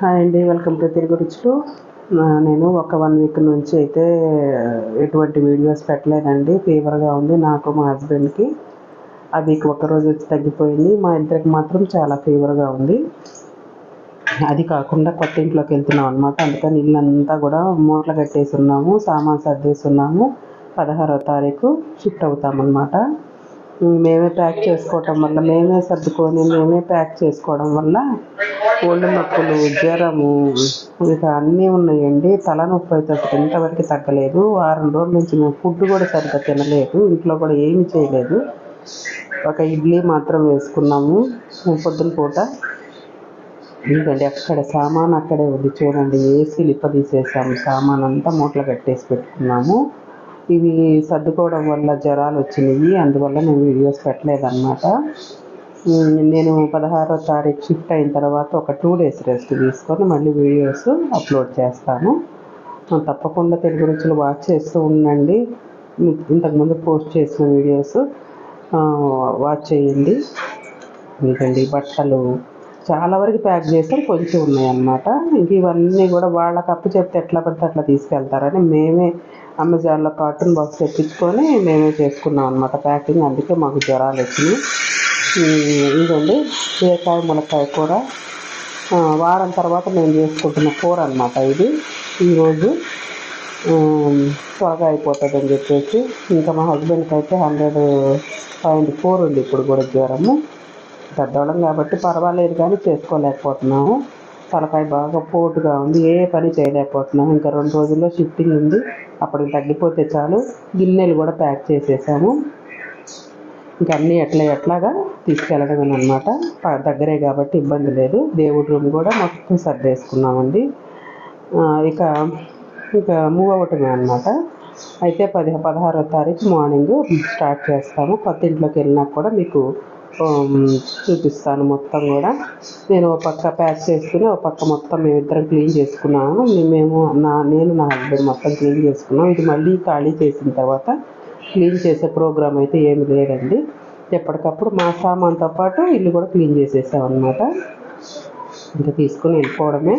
Hi అండి welcome to Telugu రుచులు నేను ఒక వన్ వీక్ నుంచి అయితే uh, ఎటువంటి వీడియోస్ పెట్టలేదండి. ఫీవర్గా ఉంది నాకు మా హస్బెండ్కి ఆ వీక్ రోజు వచ్చి తగ్గిపోయింది. మా ఇద్దరికి మాత్రం చాలా ఫీవర్గా ఉంది. అది కాకుండా కొత్త ఇంట్లోకి వెళ్తున్నాం అనమాట అందుకని ఇల్లంతా కూడా మూటలు కట్టేసి ఉన్నాము సామాన్ సర్దేసి ఉన్నాము. పదహారో తారీఖు షిఫ్ట్ అవుతామన్నమాట. మేమే ప్యాక్ చేసుకోవటం వల్ల మేమే సర్దుకొని మేమే ప్యాక్ చేసుకోవడం వల్ల ఒళ్ళు నొప్పులు జ్వరము ఇక అన్నీ ఉన్నాయండి. తలనొప్పి అయితే అసలు ఇంతవరకు తగ్గలేదు. వారం రోజుల నుంచి మేము ఫుడ్ కూడా సరిగ్గా తినలేదు. ఇంట్లో కూడా ఏమి చేయలేదు. ఒక ఇడ్లీ మాత్రం వేసుకున్నాము. పొద్దున పూట ఎందుకంటే అక్కడ సామాన్ అక్కడే ఉంది. చూడండి ఏసీ లిప్ప తీసేసాము సామాన్ అంతా మూటలు కట్టేసి పెట్టుకున్నాము. ఇవి సర్దుకోవడం వల్ల జ్వరాలు వచ్చినాయి అందువల్ల నేను వీడియోస్ పెట్టలేదన్నమాట. నేను పదహారో తారీఖు షిఫ్ట్ అయిన తర్వాత ఒక టూ డేస్ రెస్ట్ తీసుకొని మళ్ళీ వీడియోస్ అప్లోడ్ చేస్తాను. తప్పకుండా తెలుగు రుచులు వాచ్ చేస్తూ ఉండండి. ఇంతకుముందు పోస్ట్ చేసిన వీడియోస్ వాచ్ చేయండి. ఎందుకండి బట్టలు. చాలా వరకు ప్యాక్ చేస్తాం కొంచెం ఉన్నాయన్నమాట. ఇంక ఇవన్నీ కూడా వాళ్ళకి అప్పు చెప్తే ఎట్లా పడితే అట్లా తీసుకెళ్తారని మేమే అమెజాన్లో కార్టూన్ బాక్స్ తెప్పించుకొని మేమే చేసుకున్నాం అనమాట ప్యాకింగ్. అందుకే మాకు జ్వరాలు వచ్చినాయి. ఇదండి బీరకాయ ములక్కాయ కూర. వారం తర్వాత మేము చేసుకుంటున్న కూర అనమాట ఇది. ఈరోజు త్వరగా అయిపోతుంది అని చెప్పేసి ఇంకా మా హస్బెండ్కి అయితే హండ్రెడ్ పాయింట్ ఫోర్ ఉంది ఇప్పుడు కూడా జ్వరము. పెద్దవాళ్ళం కాబట్టి పర్వాలేదు కానీ చేసుకోలేకపోతున్నాము. తలకాయ బాగా పోటుగా ఉంది ఏ పని చేయలేకపోతున్నాము. ఇంకా రెండు రోజుల్లో షిఫ్టింగ్ ఉంది అప్పటికి తగ్గిపోతే చాలు. గిన్నెలు కూడా ప్యాక్ చేసేసాము. ఇంకా అన్నీ ఎట్లా ఎట్లాగా తీసుకెళ్ళడమే అనమాట దగ్గరే కాబట్టి ఇబ్బంది లేదు. దేవుడి రూమ్ కూడా మొత్తం సర్దేసుకున్నామండి. ఇక ఇక మూవ్ అవటమే అనమాట అయితే పది పదహారో తారీఖు మార్నింగ్ స్టార్ట్ చేస్తాము. కొత్త ఇంట్లోకి వెళ్ళినా కూడా మీకు చూపిస్తాను మొత్తం కూడా. నేను ఒక పక్క ప్యాక్ చేసుకుని ఒక పక్క మొత్తం మేమిద్దరం క్లీన్ చేసుకున్నాము. మేము నా నేను నా హస్బెండ్ మొత్తం క్లీన్ చేసుకున్నాం ఇది మళ్ళీ ఖాళీ చేసిన తర్వాత క్లీన్ చేసే ప్రోగ్రామ్ అయితే ఏమి లేదండి. ఎప్పటికప్పుడు మా సామాన్తో పాటు ఇల్లు కూడా క్లీన్ చేసేసాం అనమాట ఇంకా తీసుకుని వెళ్ళిపోవడమే.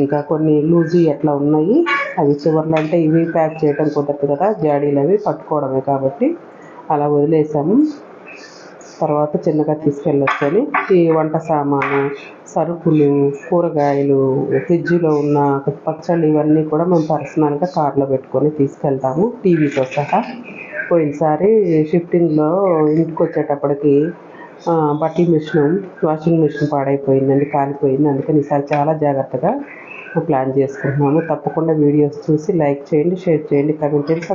ఇంకా కొన్ని లూజీ అట్లా ఉన్నాయి. అవి చివర్లు అంటే ఇవి ప్యాక్ చేయడం కుదరదు కదా. జాడీలు అవి పట్టుకోవడమే కాబట్టి అలా వదిలేసాము. తర్వాత చిన్నగా తీసుకెళ్ళొచ్చని ఈ వంట సామాను సరుకులు కూరగాయలు ఫ్రిడ్జ్లో ఉన్న పచ్చళ్ళు ఇవన్నీ కూడా మేము పర్సనల్గా కార్లో పెట్టుకొని తీసుకెళ్తాము టీవీతో సహా. పోయినసారి షిఫ్టింగ్లో ఇంటికి వచ్చేటప్పటికి బట్టల మిషన్ వాషింగ్ మిషన్ పాడైపోయిందండి కాలిపోయింది. అందుకని ఈసారి చాలా జాగ్రత్తగా ప్లాన్ చేసుకుంటున్నాము. తప్పకుండా వీడియోస్ చూసి లైక్ చేయండి షేర్ చేయండి కమెంట్ చేయండి.